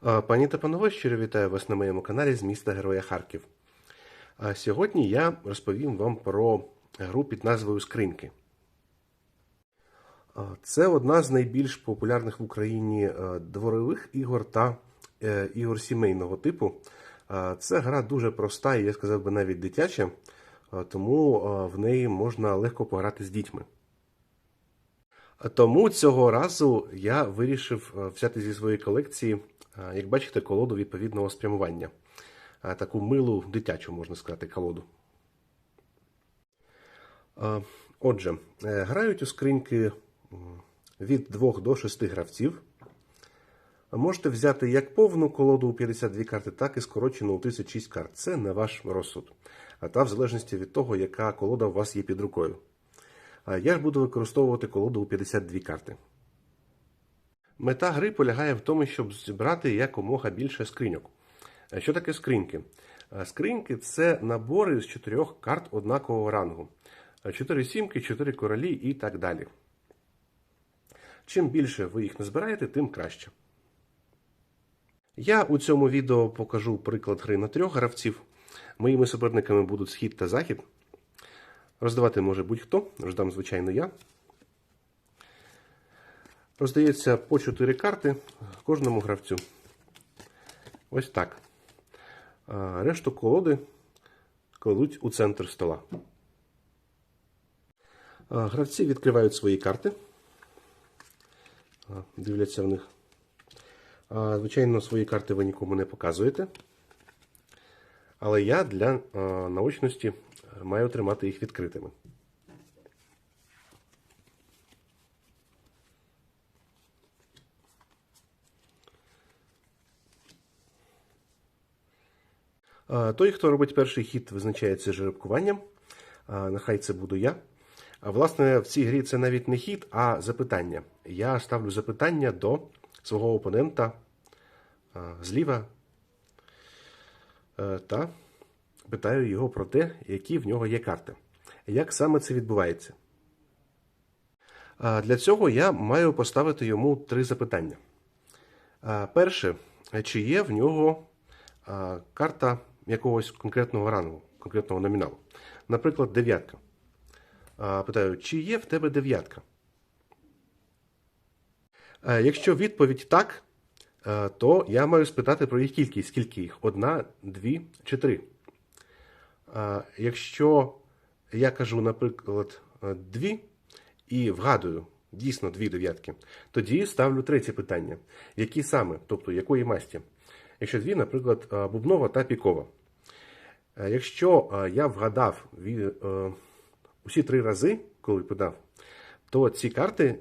Пані та панове, щиро вітаю вас на моєму каналі з міста Героя Харків. Сьогодні я розповім вам про гру під назвою Скриньки. Це одна з найбільш популярних в Україні дворових ігор та е, ігор сімейного типу. Це гра дуже проста і я сказав би навіть дитяча, тому в неї можна легко пограти з дітьми. Тому цього разу я вирішив взяти зі своєї колекції, як бачите, колоду відповідного спрямування. Таку милу дитячу, можна сказати, колоду. Отже, е, грають у скриньки від 2 до 6 гравців. Можете взяти як повну колоду у 52 карти, так і скорочену у 36 карт. Це на ваш розсуд. Та в залежності від того, яка колода у вас є під рукою. Я ж буду використовувати колоду у 52 карти. Мета гри полягає в тому, щоб зібрати якомога більше скриньок. Що таке скриньки? Скриньки це набори з чотирьох карт однакового рангу. А Чотири сімки, чотири королі і так далі. Чим більше ви їх назбираєте, тим краще. Я у цьому відео покажу приклад гри на трьох гравців. Моїми суперниками будуть схід та захід. Роздавати може будь-хто, роздам, звичайно, я. Роздається по 4 карти кожному гравцю. Ось так. Решту колоди кладуть у центр стола. Гравці відкривають свої карти, дивляться в них. Звичайно, свої карти ви нікому не показуєте. Але я для наочності маю тримати їх відкритими. Той, хто робить перший хід, визначається жеребкуванням. Нехай це буду я. Власне, в цій грі це навіть не хід, а запитання. Я ставлю запитання до свого опонента зліва е, та питаю його про те, які в нього є карти. Як саме це відбувається? Для цього я маю поставити йому три запитання. Перше, чи є в нього карта якогось конкретного рангу, конкретного номіналу. Наприклад, дев'ятка. Питаю, чи є в тебе дев'ятка? А, Якщо відповідь так, то я маю спитати про їх кількість. Скільки їх? Одна, дві чи три. Якщо я кажу, наприклад, е, дві і вгадую дійсно дві дев'ятки, тоді ставлю третє питання. Які саме, тобто якої масті? Якщо дві, наприклад, е, бубнова та пікова. Е, Якщо е, я вгадав усі три рази, коли питав, то ці карти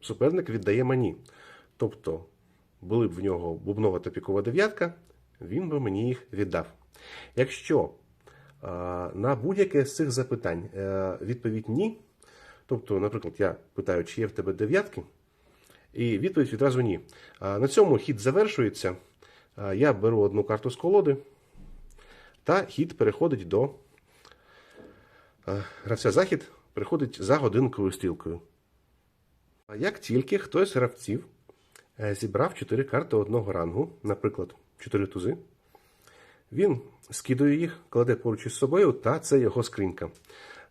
суперник віддає мені. Тобто, були б в нього бубнова та пікова дев'ятка, він би мені їх віддав. Якщо на будь-яке з цих запитань відповідь ні, тобто, наприклад, я питаю, чи є в тебе дев'ятки, і відповідь відразу ні. На цьому хід завершується. А Я беру одну карту з колоди, та хід переходить до е, гравця захід, переходить за годинковою стрілкою. Як тільки хтось з гравців е, зібрав 4 карти одного рангу, наприклад, 4 тузи, він скидує їх, кладе поруч із собою, та це його скринька.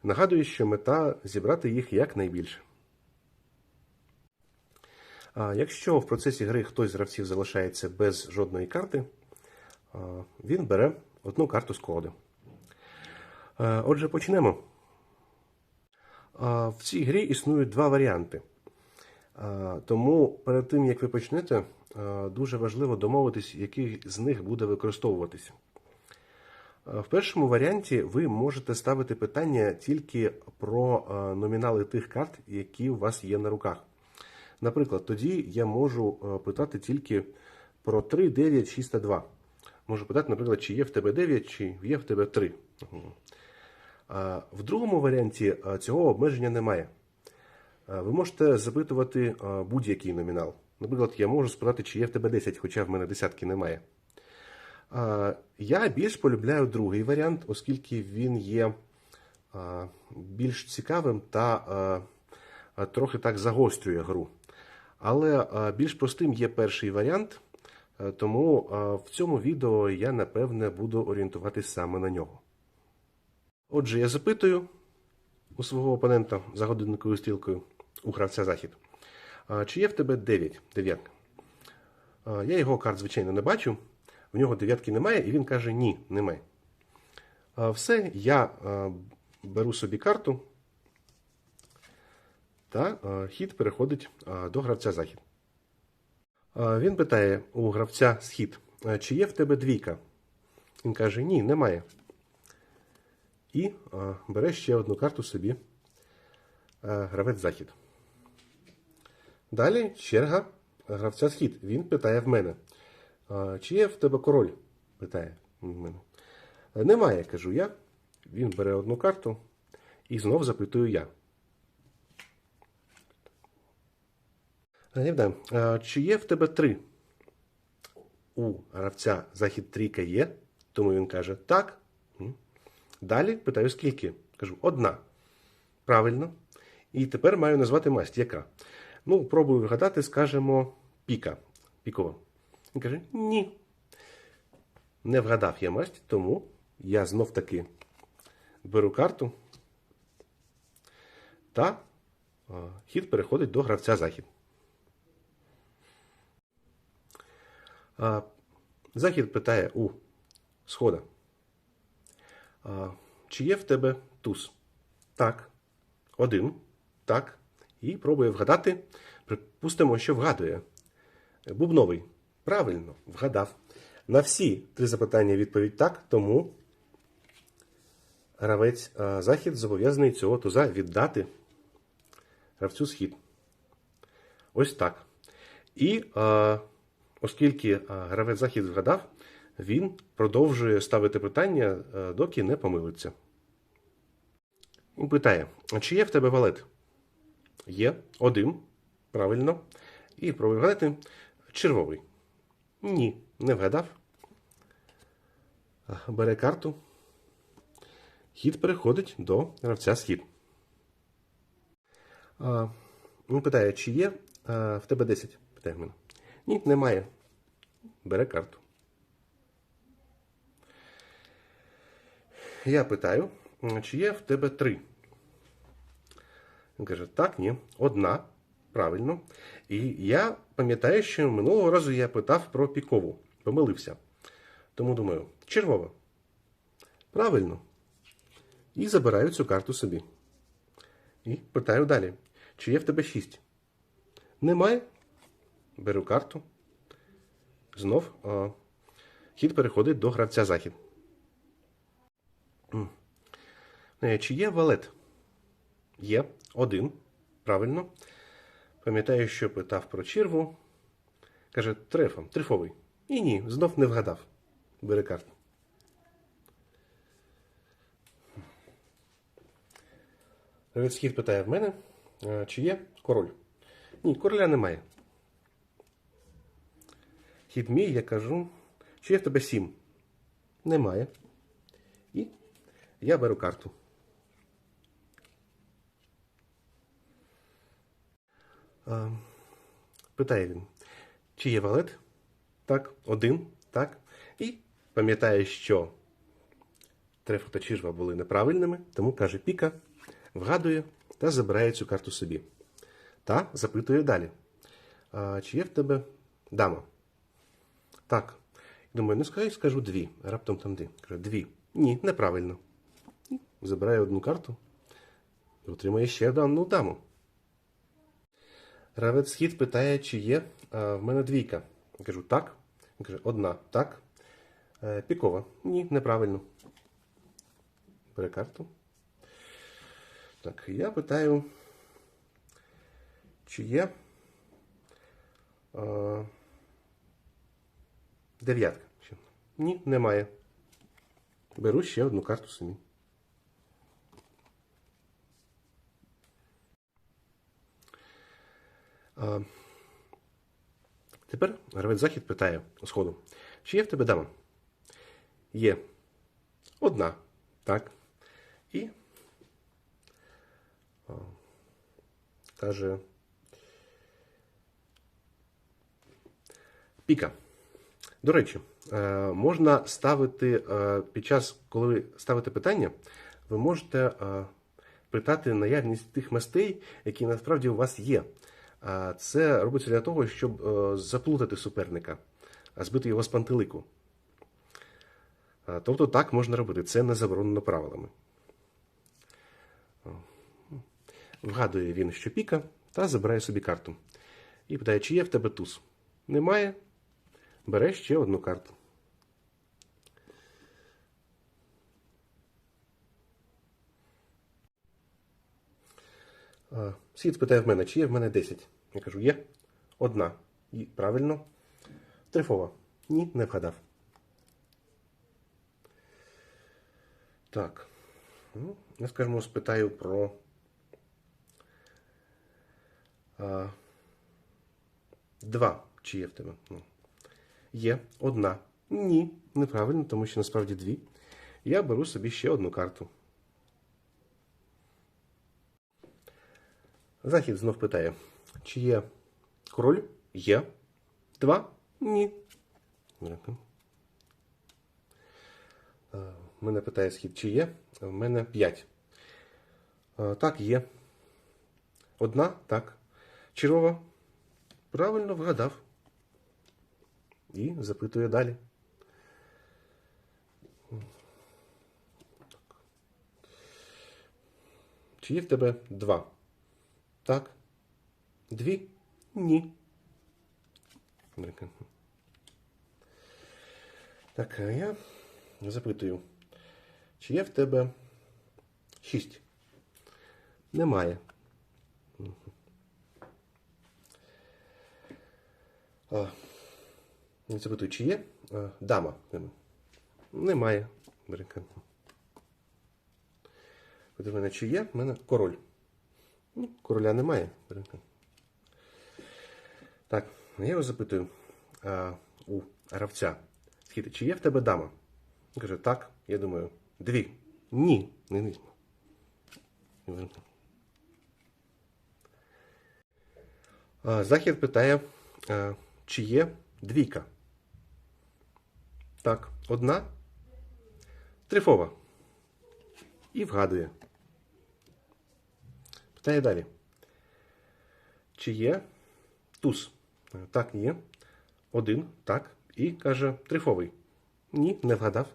Нагадую, що мета зібрати їх якнайбільше. Якщо в процесі гри хтось з гравців залишається без жодної карти, він бере одну карту з колоди. Е, Отже, почнемо. В цій грі існують два варіанти. Тому перед тим, як ви почнете, дуже важливо домовитись, який з них буде використовуватися. А, В першому варіанті ви можете ставити питання тільки про номінали тих карт, які у вас є на руках. Наприклад, тоді я можу е, питати тільки про 3, 9, 6 та 2. Можу питати, наприклад, чи є в тебе 9, чи є в тебе 3. В другому варіанті е, цього обмеження немає. Е, Ви можете запитувати будь-який номінал. Наприклад, я можу спитати, чи є в тебе 10, хоча в мене десятки немає. Я більш полюбляю другий варіант, оскільки він є більш цікавим та трохи так загострює гру. Але більш простим є перший варіант. Е, Тому е, в цьому відео я напевне буду орієнтуватись саме на нього. Отже, я запитую у свого опонента за годинниковою стрілкою у гравця захід. Чи є в тебе 9? Дев'ятка. Я його карт, звичайно, не бачу. В нього дев'ятки немає, і він каже: ні, немає. Все, я беру собі карту, та хід переходить до гравця захід. Він питає у гравця схід, чи є в тебе двійка? Він каже: ні, немає. І бере ще одну карту собі гравець захід. Далі черга гравця схід. Він питає в мене. Чи є в тебе король? питає в мене. «Е, Немає, кажу я. Він бере одну карту і знов запитую я. Е, чи є в тебе три? У гравця захід трійка є, тому він каже так. Далі питаю, скільки? Кажу, одна. Правильно. І тепер маю назвати масть. Яка? Ну, пробую вгадати, скажемо, піка. Пікова. Він каже, ні. Не вгадав я масть, тому я знов таки беру карту. Та хід переходить до гравця захід. Захід питає у схода. Чи є в тебе туз? Так. Один. Так. І пробує вгадати. Припустимо, що вгадує. Бубновий. Правильно, вгадав. На всі три запитання відповідь так, тому гравець захід зобов'язаний цього туза віддати гравцю схід. Ось так. І а, оскільки гравець захід вгадав, він продовжує ставити питання, доки не помилиться. Він питає: чи є в тебе валет? Є один. Правильно. І пробує вгадати червовий. Ні, не вгадав. Бере карту. Хід переходить до гравця схід. Він питає, чи є в тебе 10? Питає. Ні, немає. Бере карту. Я питаю, чи є в тебе 3? Він каже, так, ні, одна. Правильно. І я пам'ятаю, що минулого разу я питав про пікову. Помилився. Тому думаю, червова. Правильно. І забираю цю карту собі. І питаю далі: чи є в тебе 6? Немає. Беру карту. Знов а, хід переходить до гравця захід. Е, Чи є валет? Є. Один. Правильно. Пам'ятаю, що питав про черву. Каже, трефом, трифовий. І ні, знов не вгадав. Бере карту. Гравець питає в мене, е, чи є король. Ні, короля немає. Хід мій, я кажу, чи є в тебе сім? Немає. І я беру карту. Питає він, чи є валет? Так, один, так. І пам'ятає, що та чижва були неправильними, тому каже Піка, вгадує та забирає цю карту собі. Та запитує далі. Чи є в тебе дама? Так. Думаю, ну скажу, скажу дві. Раптом там де. Каже, дві. Ні, неправильно. І Забирає одну карту і отримує ще одну даму. Гравець схід питає, чи є а, в мене двійка. Я кажу, так. Він каже, одна, так. Е, Пікова. Ні, неправильно. Бере карту. Так, я питаю, чи є а, дев'ятка. Ні, немає. Беру ще одну карту собі. А, тепер гравець захід питає сходу, чи є в тебе дама? Є. Одна. Так. І каже. Піка. До речі, е, можна ставити е, під час, коли ви ставите питання, ви можете е, питати наявність тих мастей, які насправді у вас є. Це робиться для того, щоб заплутати суперника, збити його з пантелику. Тобто так можна робити. Це не заборонено правилами. Вгадує він, що піка, та забирає собі карту. І питає, чи є в тебе туз? Немає. Бере ще одну карту. Схід питає в мене, чи є в мене 10. Я кажу, є. Одна. І правильно. Трифова. Ні, не вгадав. Так. Ну, я, скажімо, спитаю про. Два. Чи є в тебе? Ну. Є одна. Ні, неправильно, тому що насправді дві. Я беру собі ще одну карту. Захід знов питає, чи є король? Є. Два? Ні. Дякую. Е, Мене питає схід, чи є? В мене п'ять. Е, Так, є. Одна? Так. Чергова? Правильно вгадав. І запитує далі. Чи є в тебе два? Так. Дві? Ні. Так, я запитую, чи є в тебе шість? Немає. А, запитую, чи є а, дама? Нема. Немає. Питаю мене, чи є? В мене король. Ну, короля немає. Так, я його запитую а, у гравця. Чи є в тебе дама? Він каже, так, я думаю, дві. Ні, не. А, Захід питає, чи є двійка? Так, одна. Трифова. І вгадує. Питає далі. Чи є туз? Так, є. Один, так. І каже трифовий. Ні, не вгадав.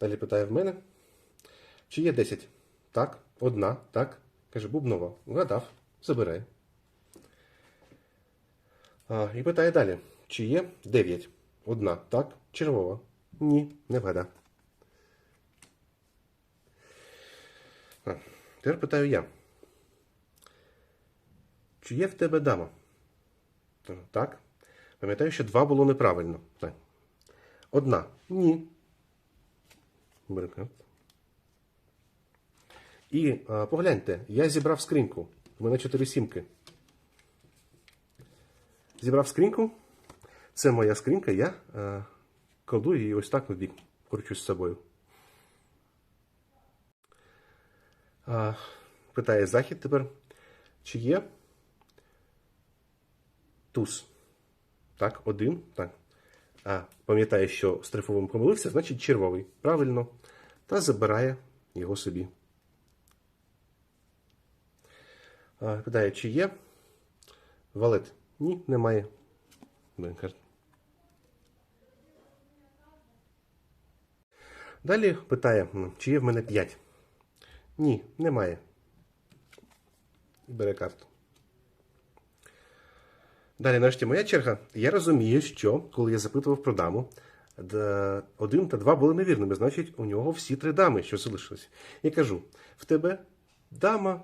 Далі питає в мене. Чи є 10? Так, одна, так. Каже, бубнова. Вгадав. Забирає. І питає далі. Чи є 9? Одна, так. Червова. Ні, не вгадав. Тепер питаю я. Чи є в тебе дама? Так. Пам'ятаю, що два було неправильно. Так. Одна. Ні. І а, погляньте, я зібрав скриньку. У мене чотири сімки. Зібрав скриньку. Це моя скринька, я а, кладу її ось так в бік. Кручу з собою. А, питає захід тепер. Чи є туз? Так, один. Так. А пам'ятає, що з трифовим помилився, значить червовий. Правильно. Та забирає його собі. Питає, чи є валет? Ні, немає. Далі питає, м, чи є в мене 5? Ні, немає. Бере карту. Далі, нарешті, моя черга. Я розумію, що коли я запитував про даму, один та два були невірними. Значить, у нього всі три дами, що залишились. Я кажу: в тебе дама,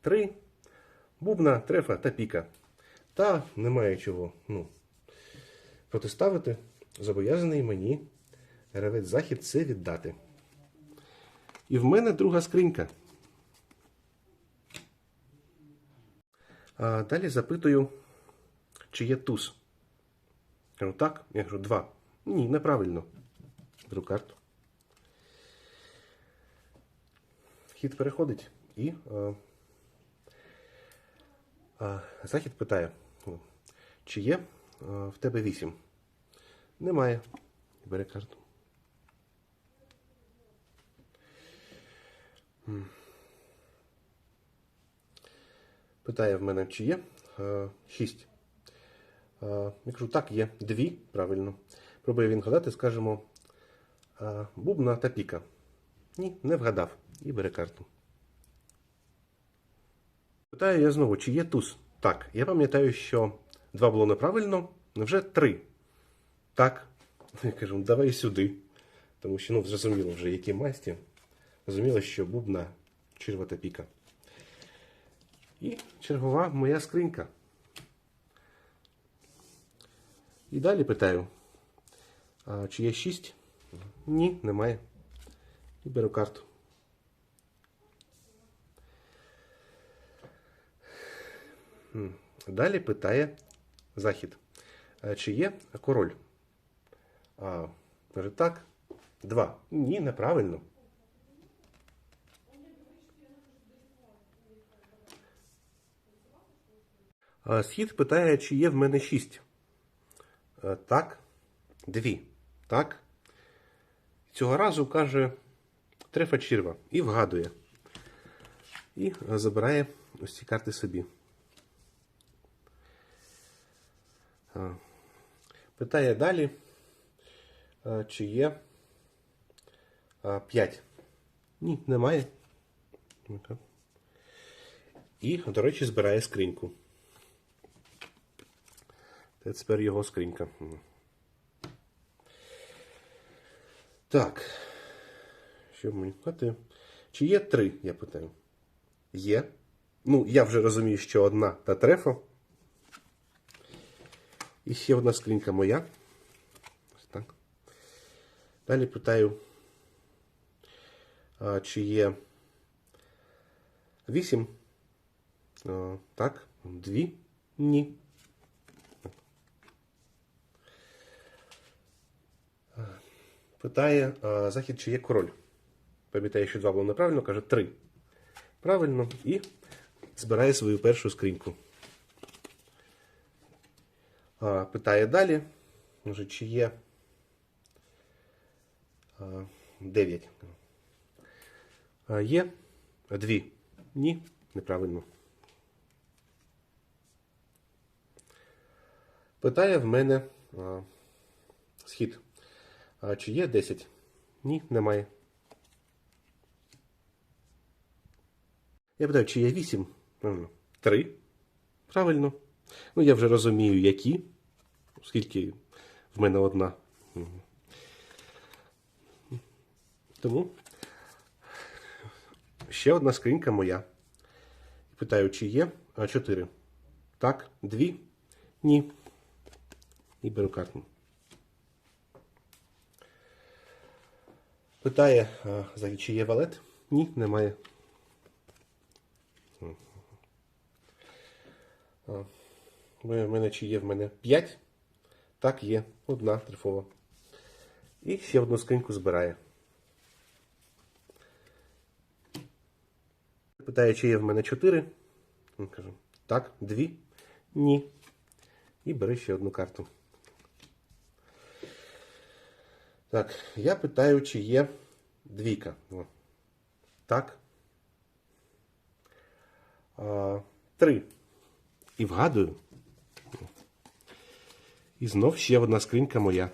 три, бубна, трефа та піка. Та немає чого. Ну, протиставити. Зобов'язаний мені гравець захід це віддати. І в мене друга скринька. А далі запитую, чи є туз. Кажу, так, я кажу, два. Ні, неправильно. Беру карту. Хід переходить і е, А, Захід питає, чи є в тебе вісім? Немає. Бере карту. Питає в мене, чи є а, шість. Я кажу, так, є. Дві, правильно. Пробує він гадати, скажемо бубна та піка. Ні, не вгадав. І бере карту. Питаю я знову, чи є туз? Так, я пам'ятаю, що два було неправильно, невже три? Так. Я кажу, «Ну, давай сюди. Тому що ну, зрозуміло вже, які масті. Зрозуміло, що бубна черва та піка. І чергова моя скринька. І далі питаю, а, чи є шість? Ні, немає. І беру карту. Далі питає Захід, чи є король? А, каже, так. Два. Ні, неправильно. Схід питає, чи є в мене шість. Е, Так. Дві. Так. Цього разу каже трефа черва і вгадує. І е, забирає ось ці карти собі. А, Питає далі, чи є 5. Ні, немає. І, до речі, збирає скриньку. Це тепер його скринька. Так. Що мені сказати? Чи є три, я питаю. Є. Ну, я вже розумію, що одна та трефа. І ще одна скринька моя. Так. Далі питаю, чи є вісім. А, так, дві. Ні. Питає Захід, чи є король. Пам'ятає, що два було неправильно, каже три. Правильно. І збирає свою першу скриньку. Питає далі, може, чи є а, 9. Є дві. Ні, неправильно. Питає в мене схід. Чи є 10? Ні, немає. Я питаю, чи є 8? Правильно. 3. Правильно. Ну, я вже розумію, які, оскільки в мене одна. Тому ще одна скринька моя. Питаю, чи є а, 4. Так, 2. Ні. І беру карту. Питає, а, чи є валет? Ні, немає. В мене чи є в мене 5? Так, є. Одна трифова. І ще одну скриньку збирає. Питає, чи є в мене 4? Кажу, так, 2? Ні. І бери ще одну карту. Так, я питаю, чи є двійка. О. Так. А, три. І вгадую. І знов ще одна скринька моя.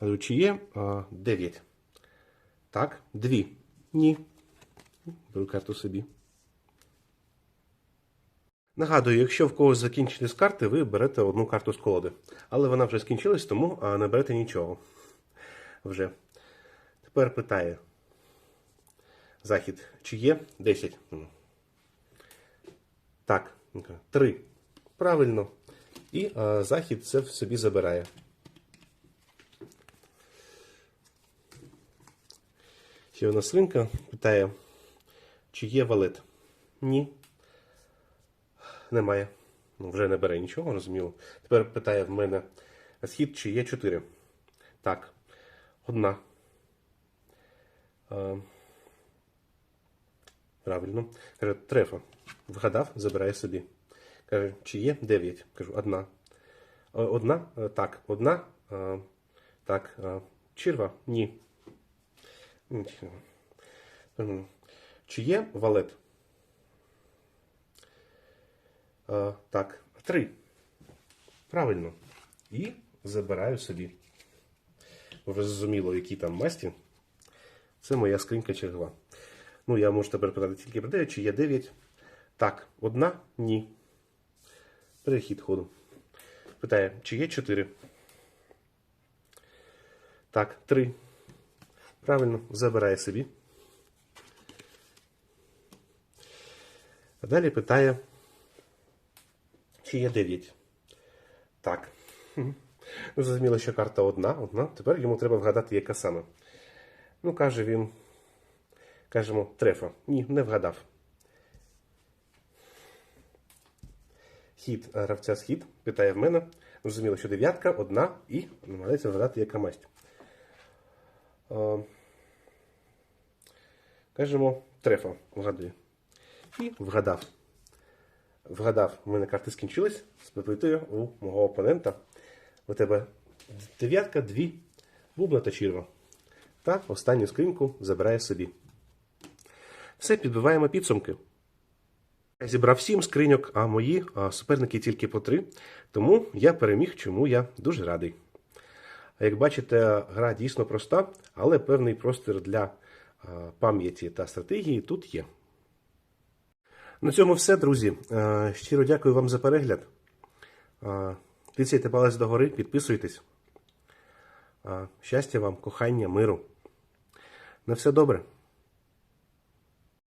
Але чи є а, 9? Так, дві. Ні. Беру карту собі. Нагадую, якщо в когось закінчились карти, ви берете одну карту з колоди. Але вона вже скінчилась, тому не берете нічого. Вже. Тепер питає. Захід, чи є 10? Так, три. Правильно. І а, захід це в собі забирає. Ще одна свинка питає, чи є валет? Ні. Немає. Ну, вже не бере нічого, розуміло. Тепер питає в мене схід, чи є 4. Так. Одна. Е, Правильно. Трефа. Вгадав, забирає собі. Каже, чи є 9? Кажу, одна. «Е, Одна? Е, Так, одна. Е, Так. Черва? Ні. Чи є валет? Так, три. Правильно. І забираю собі. Вже зрозуміло, які там масті. Це моя скринька чергова. Ну, я можу тепер питати тільки про 9, чи є 9. Так, одна? Ні. Перехід ходу. Питає, чи є 4? Так, 3. Правильно, забирає собі. А далі питає, чи є 9? Так. Ну, зрозуміло, що карта одна, одна. Тепер йому треба вгадати, яка саме. Ну, каже він. Кажемо, трефа. Ні, не вгадав. Хід е, гравця схід питає в мене. Зрозуміло, що дев'ятка, одна і намагається вгадати, яка масть. Е, Кажемо, трефа вгадує. І вгадав. Вгадав, у мене карти скінчились. Спитую у мого опонента. У тебе дев'ятка, дві, бубна та черва. Та останню скриньку забирає собі. Все, підбиваємо підсумки. Зібрав сім скриньок, а мої суперники тільки по три. Тому я переміг, чому я дуже радий. Як бачите, гра дійсно проста, але певний простір для пам'яті та стратегії тут є. На цьому все, друзі. Щиро дякую вам за перегляд. Тицяйте палець догори, підписуйтесь. Щастя вам, кохання, миру. На все добре.